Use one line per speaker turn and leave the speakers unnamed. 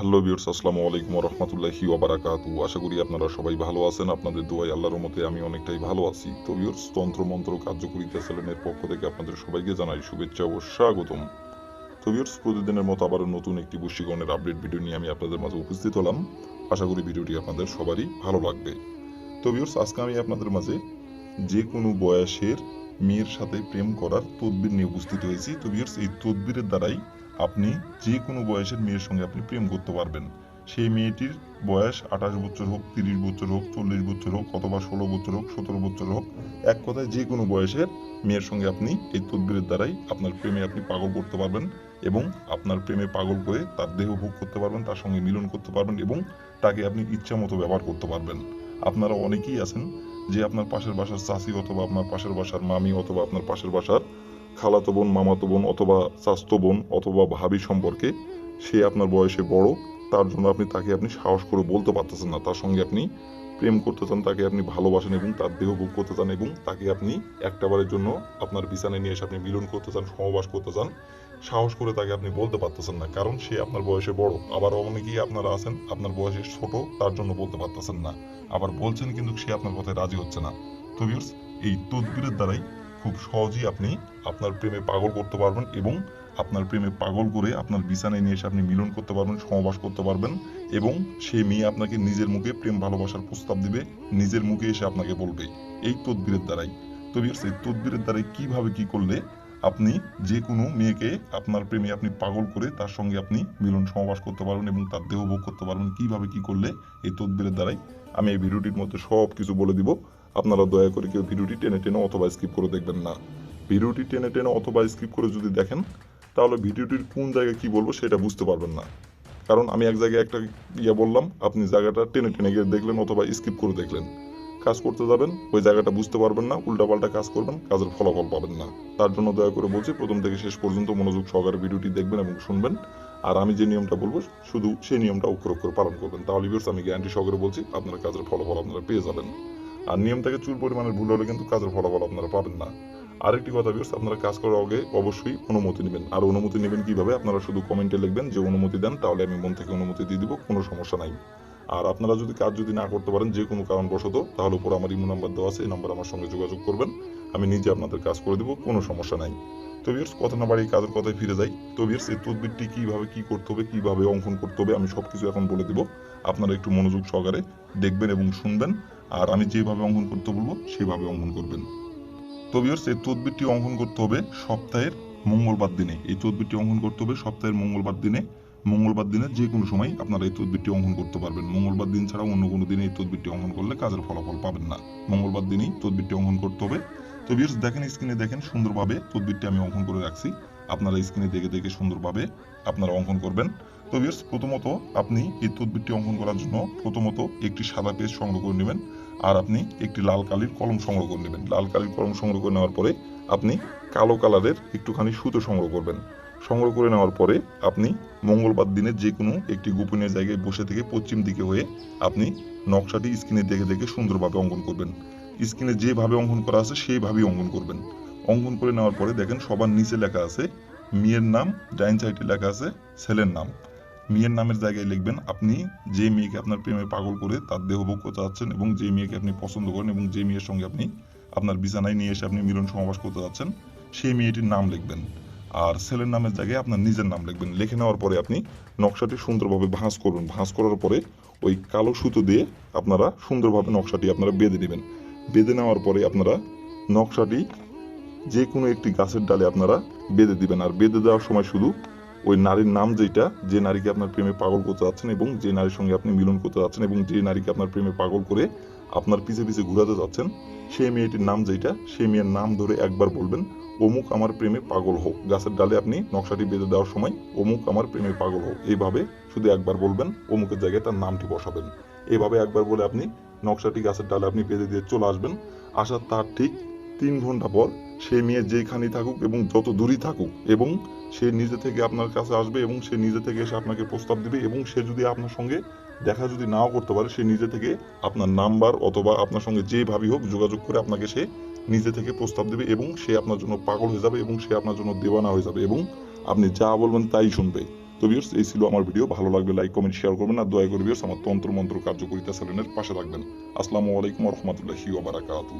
Hello বিয়র্স আসসালামু আলাইকুম রহমতুল্লাহি ওবারাকাতু আশা করি আপনারা সবাই ভালো আছেন, আপনাদের দোয়াই আল্লাহর মতে আমি অনেকটাই ভালো আছি। তো বিয়র্স তন্ত্র মন্ত্র কার্যকরিতা চ্যানেলের পক্ষ থেকে আপনাদের সবাইকে জানাই শুভেচ্ছা ও স্বাগতম। তো বিয়র্স প্রতিদিনের মতো আবারও নতুন একটি বশীকরণের আপডেট ভিডিও নিয়ে আমি আপনাদের মাঝে উপস্থিত হলাম। আশা করি ভিডিওটি আপনাদের সবারই ভালো লাগবে। তো বিয়র্স আজকে আমি আপনাদের মাঝে যে কোনো বয়সের মেয়ের সাথে প্রেম করার তদবির নিয়ে উপস্থিত হয়েছি। তো বিয়র্স এই তদবিরের দ্বারাই আপনি যে কোনো বয়সের মেয়ের সঙ্গে আপনি প্রেম করতে পারবেন। সেই মেয়েটির বয়স আঠাশ বছর হোক, তিরিশ বছর হোক, চল্লিশ বছর হোক, অথবা ষোলো বছর হোক, সতেরো বছর হোক, এক কথায় যে কোনো বয়সের মেয়ের সঙ্গে আপনি এই তদবিরের দ্বারাই আপনার প্রেমে আপনি পাগল করতে পারবেন এবং আপনার প্রেমে পাগল করে তার দেহ ভোগ করতে পারবেন, তার সঙ্গে মিলন করতে পারবেন এবং তাকে আপনি ইচ্ছা মতো ব্যবহার করতে পারবেন। আপনারা অনেকেই আছেন যে আপনার পাশের বাসার চাষি অথবা আপনার পাশের বাসার মামি অথবা আপনার পাশের বাসার খালাতো বোন মামাতো বোন অথবা চাস্তো বোন অথবা ভাবি সম্পর্কে সে আপনার বয়সে বড় তার জন্য আপনি তাকে আপনি সাহস করে বলতে পারতেছেন না। তার সঙ্গে আপনি প্রেম করতে চান তাকে আপনি ভালোবাসেন এবং তার দেহ ভোগ করতে চান এবং তাকে আপনি একটাবারের জন্য আপনার বিছানায় নিয়ে এসে আপনি মিলন করতে চান সহবাস করতে চান সাহস করে তাকে আপনি বলতে পারতেছেন না কারণ সে আপনার বয়সে বড়। আবার অনেকেই আপনারা আছেন আপনার বয়সে ছোট তার জন্য বলতে পারতেছেন না। আবার বলছেন কিন্তু সে আপনার কথায় রাজি হচ্ছে না। তো viewers, এই তদবিরের দ্বারাই খুব সহজেই আপনি আপনার প্রেমে পাগল করতে পারবেন এবং আপনার প্রেমে পাগল করে আপনার বিছানায় নিয়ে এসে আপনি মিলন করতে পারবেন সহবাস করতে পারবেন এবং সেই মেয়ে আপনাকে নিজের মুখে প্রেম ভালোবাসার প্রস্তাব দিবে নিজের মুখে এসে আপনাকে বলবে এই তদবিরের দ্বারাই। তো viewers, এই তদবিরের দ্বারাই কীভাবে কি করলে আপনি যে কোনো মেয়েকে আপনার প্রেমে আপনি পাগল করে তার সঙ্গে আপনি মিলন সহবাস করতে পারবেন এবং তার দেহ ভোগ করতে পারবেন কীভাবে কি করলে এই তদবিরের দ্বারাই? আমি এই ভিডিওটির মধ্যে সব কিছু বলে দিব। আপনারা দয়া করে কেউ ভিডিওটি টেনে টেনে অথবা স্কিপ করে দেখবেন না। ভিডিওটি টেনে টেনে অথবা স্কিপ করে যদি দেখেন, তাহলে ভিডিওটির কোন জায়গায় কি বলব সেটা বুঝতে পারবেন না। কারণ আমি এক জায়গায় একটা ইয়ে বললাম, আপনি জায়গাটা টেনে টেনে গিয়ে দেখলেন অথবা স্কিপ করে দেখলেন। কাজ করতে যাবেন, ওই জায়গাটা বুঝতে পারবেন না, উল্টাপাল্টা কাজ করবেন, কাজের ফলাফল পাবেন না। তার জন্য দয়া করে বলছি, প্রথম থেকে শেষ পর্যন্ত মনোযোগ সহকারে ভিডিওটি দেখবেন এবং শুনবেন। আর আমি যে নিয়মটা বলব, শুধু সেই নিয়মটা অক্ষর অক্ষর পালন করবেন। তাহলে আমি গ্যারান্টি সহকারে বলছি, আপনারা কাজের ফলাফল আপনারা পেয়ে যাবেন। আর নিয়ম থেকে চুল পরিমাণের ভুল হলে কিন্তু কাজের ফলাফল আপনারা পাবেন না। আরেকটি কথা বিয়স আপনারা কাজ করার আগে অবশ্যই অনুমতি নেবেন। আর অনুমতি নেবেন কীভাবে? আপনারা শুধু কমেন্টে লিখবেন যে অনুমতি দেন, তাহলে আমি মন থেকে অনুমতি দিয়ে দিব, কোনো সমস্যা নাই। আর আপনারা যদি কাজ যদি না করতে পারেন, যে কোনো কারণবশত, তাহলে উপর আমার ইমো নাম্বার দেওয়া আছে, এই নাম্বার আমার সঙ্গে যোগাযোগ করবেন। আমি নিজে আপনাদের কাজ করে দেবো, কোনো সমস্যা নাই। তো বিয়ার্স কথা না বাড়ি কাজের কথায় ফিরে যাই। তো বিয়ার্স এই তদবিরটি কীভাবে কি করতে হবে, কীভাবে অঙ্কন করতে হবে, আমি সবকিছু এখন বলে দিব। আপনারা একটু মনোযোগ সহকারে দেখবেন এবং শুনবেন। আর আমি যেভাবে অঙ্কন করতে বলব, সেভাবে অঙ্কন করবেন। তো বিয়ার্স এই তদবিরটি অঙ্কন করতে হবে সপ্তাহের মঙ্গলবার দিনে। এই তদবিরটি অঙ্কন করতে হবে সপ্তাহের মঙ্গলবার দিনে। মঙ্গলবার দিনে যে কোনো সময় আপনারা এই তদবিরটি অঙ্কন করতে পারবেন। মঙ্গলবার দিন ছাড়া অন্য কোনো দিনে এই তদবিরটি অঙ্কন করলে কাজের ফলাফল পাবেন না। মঙ্গলবার দিনেই তদবিরটি অঙ্কন করতে হবে। তো বিয়ার্স দেখেন স্ক্রিনে দেখেন সুন্দরভাবে তদবিরটি আমি অঙ্কন করে রাখছি। আপনারা স্ক্রিনে দেখে দেখে সুন্দরভাবে আপনারা অঙ্কন করবেন। তো প্রথমত আপনি এই তদবিরটি অঙ্কন করার জন্য প্রথমত একটি সাদা পেজ সংগ্রহ করে নেবেন আর আপনি একটি লাল কালির কলম সংগ্রহ করে নেবেন। লাল কালির কলম সংগ্রহ করে নেওয়ার পরে আপনি কালো কালারের একটুখানি সুতো সংগ্রহ করবেন। সংগ্রহ করে নেওয়ার পরে আপনি মঙ্গলবার দিনে যে কোনো একটি গোপনীয় জায়গায় বসে থেকে পশ্চিম দিকে হয়ে আপনি নকশাটি স্ক্রিনে দেখে দেখে সুন্দরভাবে অঙ্কন করবেন। স্ক্রিনে যেভাবে অঙ্কন করা আছে সেইভাবেই অঙ্কন করবেন। অঙ্কন করে নেওয়ার পরে দেখেন সবার নিচে লেখা আছে, মেয়ের নাম, ডাইন সাইডে লেখা আছে, ছেলের নাম। মেয়ের নামের জায়গায় লিখবেন, আপনি যে মেয়েকে আপনার প্রেমে পাগল করে তার দেহ ভোগ করতে যাচ্ছেন এবং যে মেয়েকে আপনি পছন্দ করেন এবং যে মেয়ের সঙ্গে আপনি আপনার বিছানায় নিয়ে এসে আপনি মিলন সমাবাস করতে যাচ্ছেন, সেই মেয়েটির নাম লিখবেন। আর ছেলের নামের জায়গায় আপনার নিজের নাম লিখবেন। লিখে নেওয়ার পরে আপনি নকশাটি সুন্দরভাবে ভাঁজ করবেন ভাঁজ করার পরে ওই কালো সুতো দিয়ে আপনারা সুন্দরভাবে নকশাটি আপনারা বেঁধে নেবেন। বেঁধে নেওয়ার পরে আপনারা নকশাটি যে কোনো একটি গাছের ডালে আপনারা বেঁধে দিবেন। আর বেঁধে দেওয়ার সময় শুধু ওই নারীর নাম যেটা যে নারীকে আপনার প্রেমে পাগল করতে যাচ্ছেন এবং যে নারীর সঙ্গে আপনি মিলন করতে যাচ্ছেন এবং যে নারীকে আপনার প্রেমে পাগল করে আপনার পিছে পিছে ঘুরাতে যাচ্ছেন সেই মেয়েটির নাম যেটা সেই মেয়ের নাম ধরে একবার বলবেন, অমুক আমার প্রেমে পাগল হোক গাছের ডালে আপনি নকশাটি বেঁধে দেওয়ার সময়, অমুক আমার প্রেমে পাগল হোক এইভাবে শুধু একবার বলবেন, অমুকের জায়গায় তার নামটি বসাবেন। এইভাবে একবার বলে আপনি নকশাটি গাছের ডালে আপনি বেঁধে দিয়ে চলে আসবেন। আসার তার ঠিক তিন ঘণ্টা পর, সে মেয়ে যেখানেই থাকুক এবং যত দূরই থাকুক এবং সে নিজে থেকে আপনার কাছে আসবে এবং সে নিজে থেকে এসে আপনাকে প্রস্তাব দিবে এবং সে যদি আপনার সঙ্গে দেখা যদি নাও করতে পারে, সে নিজে থেকে আপনার নাম্বার অথবা আপনার সঙ্গে যেভাবেই হোক যোগাযোগ করে আপনাকে সে নিজে থেকে প্রস্তাব দেবে এবং সে আপনার জন্য পাগল হয়ে যাবে এবং সে আপনার জন্য দেওয়ানা হয়ে যাবে এবং আপনি যা বলবেন তাই শুনবে। তো ভিউয়ার্স এই ছিল আমার ভিডিও ভালো লাগলে লাইক কমেন্ট শেয়ার করবেন আর দয়া করে ভিউয়ার্স আমার তন্ত্র মন্ত্র কার্যকরিতা চ্যানেলের পাশে থাকবেন। আসসালামু আলাইকুম রহমতুল্লাহি ওবারাকাতু